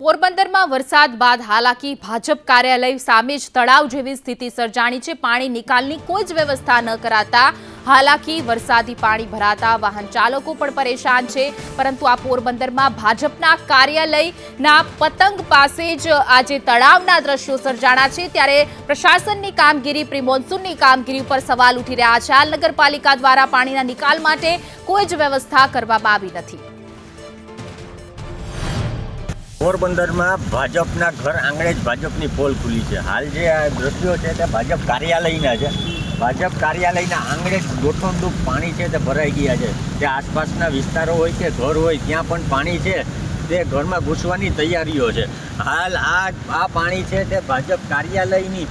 પોરબંદરમાં વરસાદ બાદ હાલાકી. ભાજપ કાર્યાલય સામે જ તળાવ જેવી સ્થિતિ સર્જાણી છે. પાણી નિકાલની કોઈ જ વ્યવસ્થા ન કરાતા હાલાકી, વરસાદી પાણી ભરાતા વાહન ચાલકો પણ પરેશાન છે. પરંતુ આ પોરબંદરમાં ભાજપના કાર્યાલયના પતંગ પાસે જ આજે તળાવના દ્રશ્યો સર્જાણા છે. ત્યારે પ્રશાસનની કામગીરી પ્રી મોન્સૂનની કામગીરી ઉપર સવાલ ઉઠી રહ્યા છે. હાલ નગરપાલિકા દ્વારા પાણીના નિકાલ માટે કોઈ જ વ્યવસ્થા કરવામાં આવી નથી. પોરબંદરમાં ભાજપના ઘર આંગણે જ ભાજપની પોલ ખુલી છે. હાલ જે આ દ્રશ્યો છે તે ભાજપ કાર્યાલયના છે. ભાજપ કાર્યાલયના આંગણે જ દોઠોંડું પાણી છે તે ભરાઈ ગયા છે. જે આસપાસના વિસ્તારો હોય કે ઘર હોય, ત્યાં પણ પાણી છે તે ઘરમાં ઘૂસવાની તૈયારીઓ છે. હાલ આ આ પાણી છે તે ભાજપ કાર્યાલયની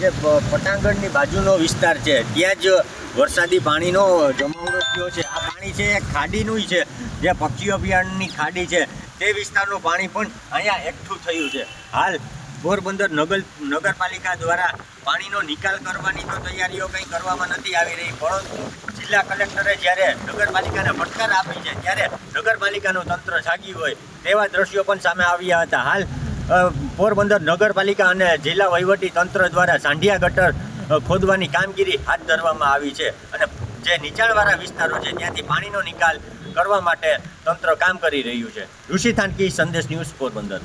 જે પટાંગણની બાજુનો વિસ્તાર છે. ત્યાં જ વરસાદી પાણીનો જમાવડો થયો છે. આ પાણી છે એ ખાડીનું છે. જે પક્ષી અભિયાનની ખાડી છે. તે વિસ્તારનું પાણી પણ અહીંયા એકઠું થયું છે. હાલ પોરબંદર નગર નગરપાલિકા દ્વારા પાણીનો નિકાલ કરવાની તો તૈયારીઓ કંઈ કરવામાં નથી આવી રહી, પરંતુ જિલ્લા કલેક્ટરે જ્યારે નગરપાલિકાને ફટકાર આપી છે, ત્યારે નગરપાલિકાનું તંત્ર જાગ્યું હોય તેવા દ્રશ્યો પણ સામે આવ્યા હતા. હાલ પોરબંદર નગરપાલિકા અને જિલ્લા વહીવટી તંત્ર દ્વારા સાંઢિયા ગટર ખોદવાની કામગીરી હાથ ધરવામાં આવી છે અને જે નીચાણવાળા વિસ્તારો છે, ત્યાંથી પાણીનો નિકાલ કરવા માટે તંત્ર કામ કરી રહ્યું છે. ઋષિ થાનકી સંદેશ ન્યૂઝ પોરબંદર.